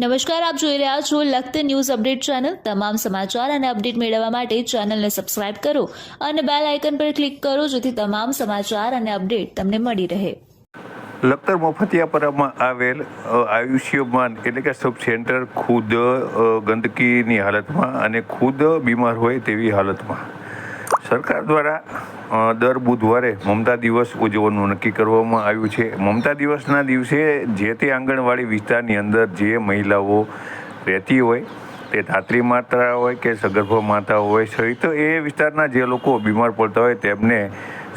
નમસ્કાર, આપ જોઈ રહ્યા છો લખત ન્યૂઝ અપડેટ ચેનલ. તમામ સમાચાર અને અપડેટ મેળવવા માટે ચેનલને સબસ્ક્રાઇબ કરો અને બેલ આઇકન પર ક્લિક કરો જેથી તમામ સમાચાર અને અપડેટ તમને મળી રહે. લખતર મફતિયાપરામાં આવેલ આયુષ્યમાન એટલે કે સબ સેન્ટર ખુદ ગંદકીની હાલતમાં અને ખુદ બીમાર હોય તેવી હાલતમાં. સરકાર દ્વારા દર બુધવારે મમતા દિવસ ઉજવવાનું નક્કી કરવામાં આવ્યું છે. મમતા દિવસના દિવસે જે તે આંગણવાડી વિસ્તારની અંદર જે મહિલાઓ રહેતી હોય, તે ધાત્રી માતા હોય કે સગર્ભ માતા હોય સહિત એ વિસ્તારના જે લોકો બીમાર પડતા હોય તેમને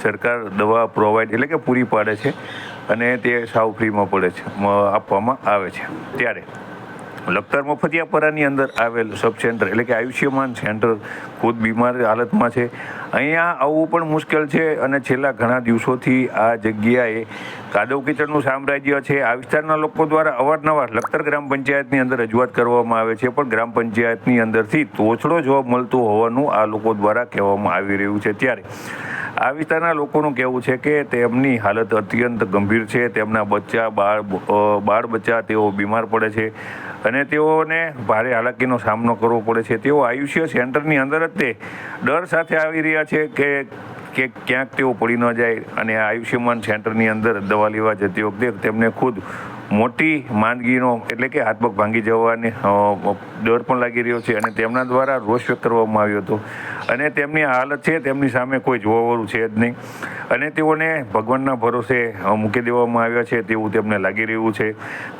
સરકાર દવા પ્રોવાઈડ એટલે કે પૂરી પાડે છે અને તે સાવ ફ્રીમાં પડે છે આપવામાં આવે છે. ત્યારે લખતર મફતિયાપરાની અંદર આવેલ સબ સેન્ટર એટલે કે આયુષ્યમાન સેન્ટર ખુદ બીમાર હાલતમાં છે. અહીંયા આવવું પણ મુશ્કેલ છે અને છેલ્લા ઘણા દિવસોથી આ જગ્યાએ કાદવ કિચડનું સામ્રાજ્ય છે. આ વિસ્તારના લોકો દ્વારા અવારનવાર લખતર ગ્રામ પંચાયતની અંદર રજૂઆત કરવામાં આવે છે, પણ ગ્રામ પંચાયતની અંદરથી તોછડો જવાબ મળતો હોવાનું આ લોકો દ્વારા કહેવામાં આવી રહ્યું છે. ત્યારે આ વિસ્તારના લોકોનું કહેવું છે કે તેમની હાલત અત્યંત ગંભીર છે. તેમના બચ્ચા, બાળ બાળ બચ્ચા, તેઓ બીમાર પડે છે અને તેઓને ભારે હાલાકીનો સામનો કરવો પડે છે. તેઓ આયુષ્ય સેન્ટરની અંદર જ તે ડર સાથે આવી રહ્યા છે કે કે ક્યાંક તેઓ પડી ન જાય અને આયુષ્યમાન સેન્ટરની અંદર દવા લેવા જતી વખતે તેમને ખુદ મોટી માંદગીનો એટલે કે હાથપગ ભાંગી જવાને ડર પણ લાગી રહ્યો છે અને તેમના દ્વારા રોષ વ્યક્ત કરવામાં આવ્યો હતો. અને તેમની હાલત છે, તેમની સામે કોઈ જોવાવાળું છે જ નહીં. અને તેઓને ભગવાનના ભરોસે મૂકી દેવામાં આવ્યા છે તેવું તેમને લાગી રહ્યું છે.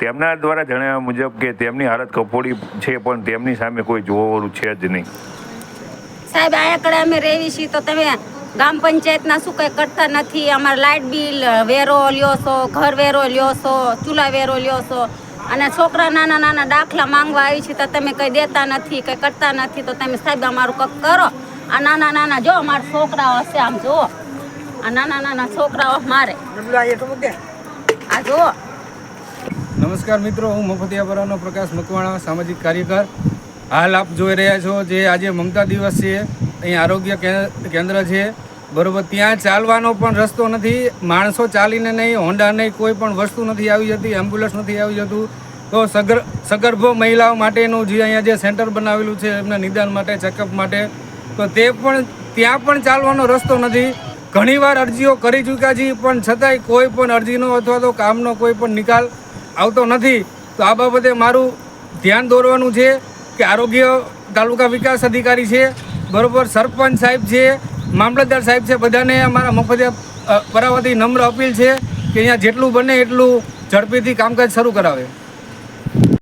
તેમના દ્વારા જણાવ્યા મુજબ કે તેમની હાલત કફોડી છે, પણ તેમની સામે કોઈ જોવાવાળું છે જ નહીં. સાહેબ કડે અમે રહેવી છીએ તો તમે ગામ પંચાયતના શું કંઈ કરતા નથી. અમારા લાઇટ બિલ વેરો લ્યો છો ઘર વેરો લ્યો છો ચૂલા વેરો લ્યો છો. અને છોકરા નાના નાના દાખલા માંગવા આવી છે તો તમે કંઈ દેતા નથી કંઈ કરતા નથી. તો તમે સાહેબ અમારું કંઈક કરો. આ નાના નાના જો અમારા છોકરાઓ હશે આમ જુઓ. આ નાના નાના છોકરાઓ મારે. આ જુઓ. નમસ્કાર મિત્રો હું મફતિયાપરાનો પ્રકાશ મકવાણા સામાજિક કાર્યકર. હાલ આપ જોઈ રહ્યા છો જે આજે મમતા દિવસ છે. અહીં આરોગ્ય કેન્દ્ર છે. બરોબર, ત્યાં ચાલવાનો પણ રસ્તો નથી. માણસો ચાલીને નહીં, હોન્ડા નહીં, કોઈ પણ વસ્તુ નથી આવી જતી એમ્બ્યુલન્સ નથી આવી જતું. તો સગર, સગર્ભ મહિલાઓ માટેનું જે અહીંયા જે સેન્ટર બનાવેલું છે, એમના નિદાન માટે ચેકઅપ માટે, તો તે પણ, ત્યાં પણ ચાલવાનો રસ્તો નથી. ઘણીવાર અરજીઓ કરી ચૂક્યા છીએ, પણ છતાંય કોઈ પણ અરજીનો અથવા તો કામનો કોઈ પણ નિકાલ આવતો નથી. તો આ બાબતે મારું ધ્યાન દોરવાનું છે કે આરોગ્ય તાલુકા વિકાસ અધિકારી છે, બરોબર, સરપંચ સાહેબ છે મામલતદાર સાહેબ છે, બધાને અમારા મફતે પરાવતી નમ્ર અપીલ છે કે અહીંયા જેટલું બને એટલું ઝડપીથી કામકાજ શરૂ કરાવે.